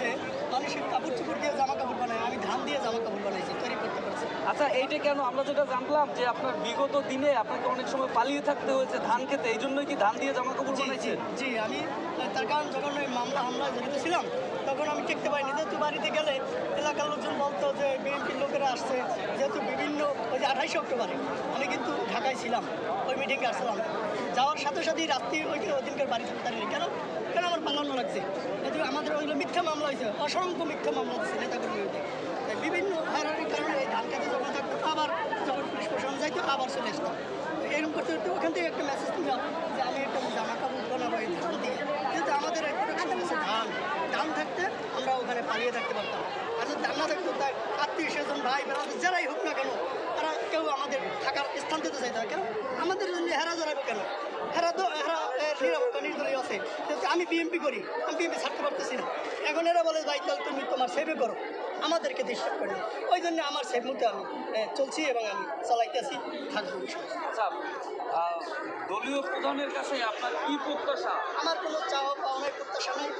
যে মানুষের কাপড় চোপড় দিয়ে জামা কাপড় বানায় আমি ধান দিয়ে জামা কাপড় বানাইছি তৈরি করতে পারছি আচ্ছা এইটা কেন? আমরা যেটা জানলাম যে আপনার বিগত দিনে আপনাকে অনেক সময় পালিয়ে থাকতে হয়েছে ধান খেতে এই জন্যই কি ধান দিয়ে জামা কাপড় বানাইছেন? জি আমি তার কারণ যখন ওই মামলা হামলায় জড়িত ছিলাম তখন আমি টিকতে পারিনি যেহেতু বাড়িতে গেলে এলাকার লোকজন বলতো যে বিএনপির লোকেরা আসছে যেহেতু বিভিন্ন ওই যে আঠাইশে অক্টোবরে আমি কিন্তু ঢাকায় ছিলাম ওই মিটিংয়ে আসছিলাম যাওয়ার সাথে সাথেই রাত্রি ওই ওই দিনকার বাড়ি থাকতে পারিনি। কেন কেন আমার পালানো লাগছে যেহেতু ওইগুলো মিথ্যা মামলা হয়েছে, অসংখ্য মিথ্যা মামলা হচ্ছে তাই বিভিন্ন হারারির কারণে এই ধান খেতে যখন থাকতো, আবার যখন পুলিশ প্রশাসন যাইতো, আবার চলে আসতাম এরকম করতে করতে ওখান থেকে একটা মেসেজ দিলাম যে আমি একটা জামা কাপড় বানাবো এই ধান দিয়ে, কিন্তু আমাদের প্রোডাকশন আছে, ধান ধান থাকতে আমরা ওখানে পালিয়ে থাকতে পারতাম। আর যদি ধান না থাকতো, তাই আত্মীয় স্বজন, ভাই বেড়াতে যারাই হোক না কেন, তারা কেউ আমাদের থাকার স্থান দিতে চাইতে কেন? আমাদের জন্য হেরা জড়াবো কেন? হেরা তো হেরা এর নিরাপত্তা নির্দলীয় আছে? কিন্তু আমি বিএমপি করি আমি বিএমপি ছাড়তে পারতেছি না। এখন এরা বলে ভাই তাহলে তুমি তোমার সেভে করো। আমাদেরকে ডিস্টার্ব করে ওই জন্য আমার সেভ মতো আমি চলছি এবং আমি চালাইতেছি থাকব। আচ্ছা দলীয় প্রধানের কাছে আপনার কি প্রত্যাশা? আমার কোনো চাওয়া পাওয়া নাই প্রত্যাশা নাই।